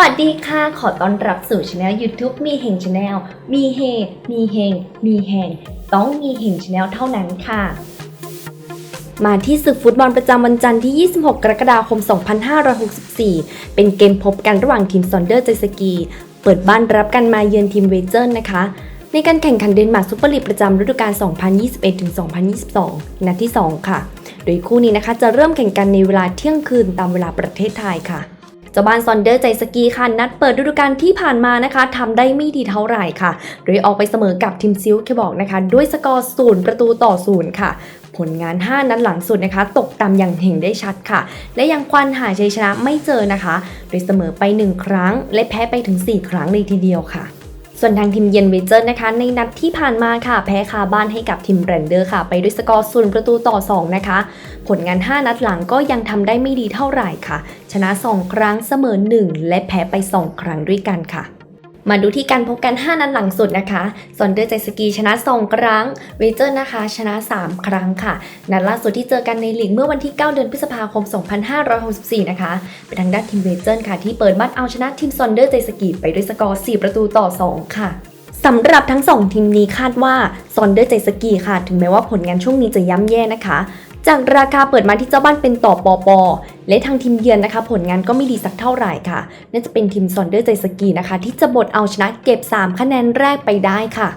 วัสดีค่ะ ขอต้อนรับสู่ช anel YouTube มีเฮงช anel มีเฮ มีเฮง มีแหงต้องมีเฮงช anel เท่านั้นค่ะ มาที่ศึกฟุตบอลประจำวันจันทร์ที่ 26 กรกฎาคม 2564 เป็นเกมพบกันระหว่างทีมซอนเดอร์ใจสกี เปิดบ้านรับกันมาเยือนทีมเวเจอร์นะคะ ในการแข่งขันเดนมาร์กซูเปอร์ลีกประจำฤดูกาล 2021-2022 นัดที่ 2 ค่ะ โดยคู่นี้นะคะจะเริ่มแข่งกันในเวลาเที่ยงคืนตามเวลาประเทศไทยค่ะ เจ้าบ้านซอนเดอร์ใจสกีค่ะ นัดเปิดฤดูกาลที่ผ่านมานะคะทำได้ไม่ดีเท่าไหร่ค่ะ โดยออกไปเสมอกับทีมซิลเคบอกนะคะ ด้วยสกอร์ศูนย์ประตูต่อศูนย์ค่ะผลงาน 5 นัดหลังสุดนะคะ ตกต่ำอย่างเห็นได้ชัดค่ะ และยังควันหาชัยชนะไม่เจอนะคะ โดยเสมอไป 1 ครั้ง และแพ้ไปถึง 4 ครั้งเลยทีเดียวค่ะ ส่วนทางทีมเย็นเวเจอร์นะคะ ในนัดที่ผ่านมาค่ะ แพ้คาบ้านให้กับทีมแรนเดอร์ค่ะ ไปด้วยสกอร์ศูนย์ประตูต่อ 2 นะคะ ผลงาน 5 นัดหลังก็ยังทำได้ไม่ดีเท่าไหร่ค่ะ ชนะ 2 ครั้งเสมอ 1 และแพ้ไป 2 ครั้งด้วยกันค่ะ มาดูที่การพบกัน 5 นัดหลังสุดนะคะซอนเดอร์ใจสกีชนะ 2 ครั้ง เวเจอร์นะคะ ชนะ 3 ครั้งค่ะ นัดล่าสุดที่เจอกันในลีกเมื่อวันที่ 9 เดือนพฤษภาคม 2564 นะคะ เป็นทางด้านทีมเวเจอร์ค่ะ ที่เปิดบ้านเอาชนะทีมซอนเดอร์ใจสกีไปด้วยสกอร์ 4 ประตูต่อ 2 ค่ะ สำหรับทั้ง 2 ทีมนี้คาดว่าซอนเดอร์ใจสกีค่ะ ถึงแม้ว่าผลงานช่วงนี้จะย่ำแย่นะคะ จากราคาเปิดมาที่เจ้าบ้านเป็นต่อปอปอและทางทีมเยือนนะคะ ผลงานก็ไม่ดีสักเท่าไหร่ค่ะน่าจะเป็นทีมซอนเดอร์ใจสกีนะคะ ที่จะบดเอาชนะเก็บ 3 คะแนนแรกไปได้ค่ะ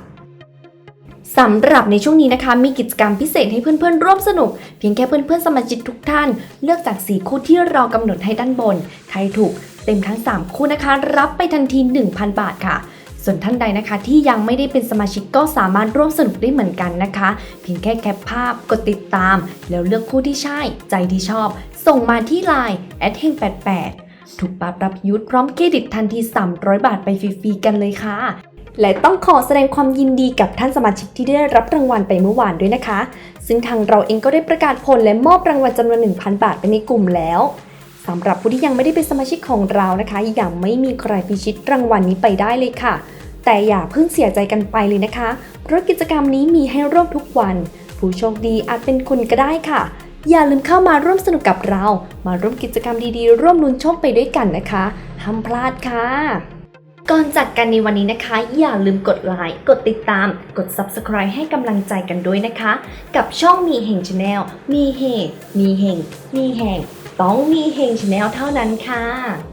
สำหรับในช่วงนี้นะคะ มีกิจกรรมพิเศษให้เพื่อนๆ ร่วมสนุก เพียงแค่เพื่อนๆ สมาชิกทุกท่าน เลือกจาก 4 คู่ที่เรากำหนดให้ด้านบน ใครถูกเต็มทั้ง 3 คู่นะคะ รับไปทันที 1,000 บาทค่ะ ส่วนท่านใดนะคะที่ยังไม่ได้เป็นสมาชิกก็สามารถร่วมสนุกได้เหมือนกันนะคะ เพียงแค่แคปภาพ กดติดตาม แล้วเลือกคู่ที่ใช่ ใจที่ชอบ ส่งมาที่ Line แอดเฮง88ถูกปรับรับยุทธพร้อมเครดิตทันที 300 บาทไปฟรีๆกันเลยค่ะ และต้องขอแสดงความยินดีกับท่านสมาชิกที่ได้รับรางวัลไปเมื่อวานด้วยนะคะ ซึ่งทางเราเองก็ได้ประกาศผลและมอบรางวัลจำนวน 1,000 บาทไปในกลุ่มแล้วสำหรับผู้ที่ยังไม่ได้เป็นสมาชิกของเรานะคะ ยังไม่มีใครพิชิตรางวัลนี้ไปได้เลยค่ะ แต่อย่าเพิ่งเสียใจกันไปเลยนะคะ เพราะกิจกรรมนี้มีให้ร่วมทุกวัน ผู้โชคดีอาจเป็นคุณก็ได้ค่ะ อย่าลืมเข้ามาร่วมสนุกกับเรา มาร่วมกิจกรรมดีๆ ร่วมลุ้นโชคไปด้วยกันนะคะห้ามพลาดค่ะ ก่อนจากกันในวันนี้นะคะ อย่าลืมกดไลค์กดติดตาม กด Subscribe ให้กำลังใจกันด้วยนะคะ กับช่องมีเฮงชาแนลมีเฮมีเฮงมีแหงต้องมีเฮงชาแนลเท่านั้นค่ะ